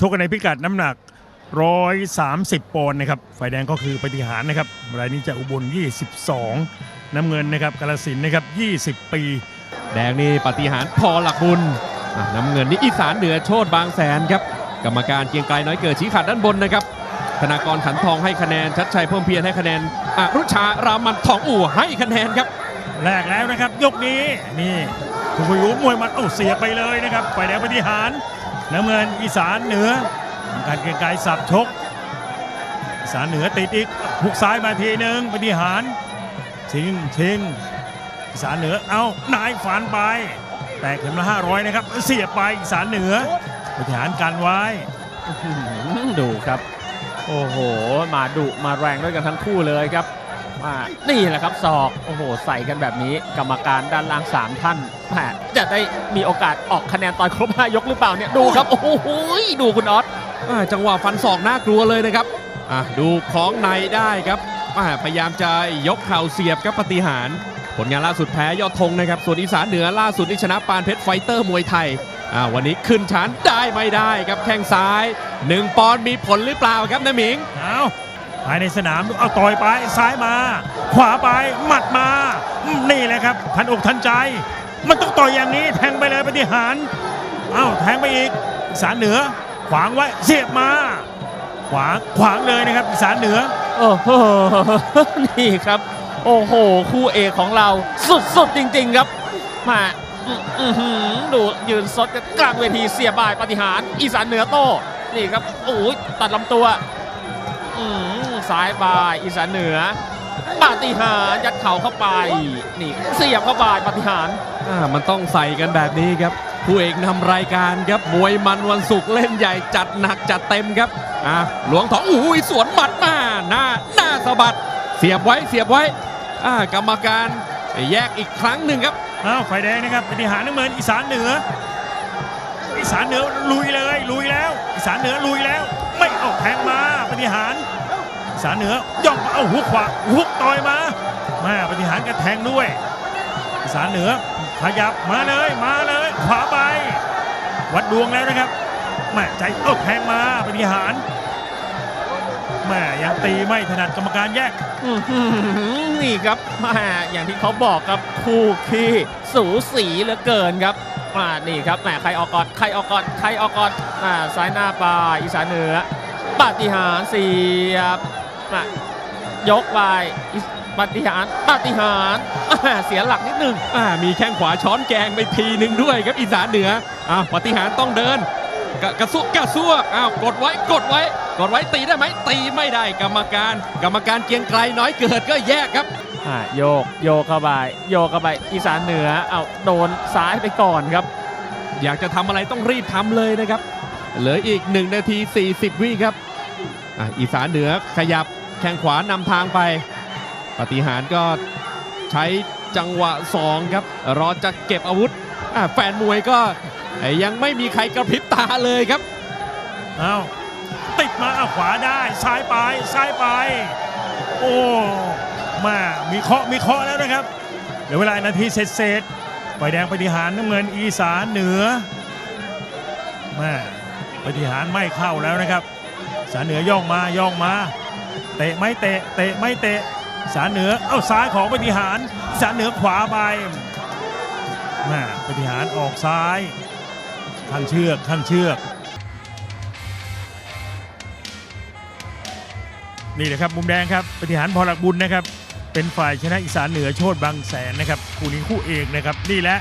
ชกกันในพิกัดน้ำหนัก 130 ปอนด์นะครับฝ่ายแดงก็คือปฏิหารนะครับรายนี้จากอุบล 22 น้ำเงินนะครับกาลสินธุ์นะครับ 20 ปี แดงนี่ปฏิหารพอหลักบุญอะน้ำเงินนี่อีสานเหนือโชดบางแสนครับ กรรมการเกรียงไกรน้อยเกิดชี้ขาดด้านบนนะครับ ธนากรขันทองให้คะแนน ชัดชัยเพิ่มเพียรให้คะแนนอรุชารามันทองอู่ให้คะแนนครับ แรกแล้วนะครับ ยกนี้นี่คุณผู้ชมมวยหมันโอ้เสียไปเลยนะครับฝ่ายแดงปฏิหาร น้ำเงินอีสานเหนือการเกรียงไกรสับชกอีสานเหนือติดอีกหุกซ้ายมาทีหนึ่งปฏิหารชิงชิงอีสานเหนือเอานายฝันไป แตกขึ้นมา500 นะครับ เสียไปอีสานเหนือปฏิหารกันไว้ดูครับ โอ้โห มาดุมาแรงด้วยกันทั้งคู่เลยครับ มานี่แหละครับศอก โอ้โห ใส่กันแบบนี้ กรรมการด้านล่าง 3 ท่านแหมจะได้มีโอกาสออกคะแนนตอนครบ 5 ยกหรือเปล่าเนี่ย ดูครับ โอ้โห ดูคุณออสอ่าจังหวะฟันศอกน่ากลัวเลยนะครับอะดูคล้องในได้ครับอ่าพยายามจะยกเข่าเสียบครับปฏิหาร ผลงานล่าสุดแพ้ยอดธงนะครับ ส่วนอีสานเหนือล่าสุดที่ชนะปานเพชรไฟเตอร์มวยไทยอ่าวันนี้ขึ้นชั้นได้ไม่ได้ครับแข้งซ้าย 1 ปอนด์มีผลหรือเปล่าครับน้าหมิงเอา ภายในสนามเอาต่อยไปซ้ายมา ขวาไปหมัดมานี่แหละครับทันอกทันใจ มันต้องต่อยอย่างนี้แทงไปเลยปฏิหารเอ้าแทงไปอีกอีสานเหนือ ขวางไว้เสียบมา ขวางขวางเลยนะครับอีสานเหนือโอ้โหนี่ครับ โอ้โห คู่เอกของเราสุดๆจริง ๆครับมาดูยืนสดกันกลางเวทีเสียบายปฏิหารอีสานเหนือโต้นี่ครับโอ้ยตัดลำตัว อืม ซ้ายบ่ายอีสานเหนือปาฏิหารย์ยัดเข่าเข้าไปนี่เสียบเข้าไปปาฏิหารย์อ่ามันต้องใส่กันแบบนี้ครับผู้เอกนำรายการครับมวยมันวันศุกร์เล่นใหญ่จัดหนักจัดเต็มครับอ่าหลวงทองอุ้ยสวนหมัดมาหน้าหน้าสะบัด เสียบไว้เสียบไว้อ่ากรรมการแยกอีกครั้งหนึ่งครับเอ้าไฟแดงนะครับปฏิหารน้ำเงินอีสานเหนือ อีสานเหนือลุยเลยลุยแล้ว อีสานเหนือลุยแล้ว ไม่เอาแทงมาปฏิหารอี สาเหนือย่องมาเอาหุกขวาหุกต่อยมามาปฏิหารกระแทงด้วย สาเหนือขยับมาเลยมาเลยขวาไป วัดดวงแล้วนะครับแม่ใจเอ้าแทงมาปฏิหารแม่ยังตีไม่ถนัดกรรมการแยกนี่ครับแมาอย่างที่เขาบอกครับคู่ขี้สูสีเหลือเกินครับมานี่ครับแหมใครออกก่อนใครออกก่อนใครออกก่อนอ่าซ้ายหน้าปลายอีสานเหนือปฏิหารเสียบ มายกไปอีสปาฏิหารย์ปาฏิหารย์อ่าเสียหลักนิดหนึงอ่ามีแข้งขวาช้อนแกงไปทีหนึ่งด้วยครับอีสานเหนืออ้าวปฏิหารย์ต้องเดินกระกระซุกกระซวกอ้าวกดไว้กดไว้ กดไว้ตีได้ไหมตีไม่ได้กรรมการ กรรมการเกรียงไกรน้อยเกิดก็แยกครับอ่าโยกโยกเข้าไปโยกเข้าไปอีสานเหนือเอาโดนซ้ายไปก่อนครับ อยากจะทำอะไรต้องรีบทำเลยนะครับ เหลืออีก 1 นาที 40 วิครับอะอีสานเหนือขยับ แข้งขวานำทางไป ปฏิหารก็ใช้จังหวะ 2 ครับ รอจะเก็บอาวุธ แฟนมวยก็ยังไม่มีใครกระพริบตาเลยครับเอาติดมาขวาได้ ซ้ายไป ซ้ายไป โอ้มามีเคาะมีเคาะแล้วนะครับ เหลือเวลานาทีเศษเศษๆไฟแดงปฏิหารน้ำเงินอีสานเหนือมาปฏิหารไม่เข้าแล้วนะครับ สานเหนือย่องมาย่องมา เตะไม่เตะเตะไม่เตะสาเหนือเอ้าซ้ายของปฏิหารสาเหนือขวาไปมาปฏิหารออกซ้ายข้างเชือกข้างเชือก นี่แหละครับมุมแดงครับปฏิหารพอหลักบุญนะครับ เป็นฝ่ายชนะอีสานเหนือโชดบางแสนนะครับคู่นี้คู่เอกนะครับนี่แหละ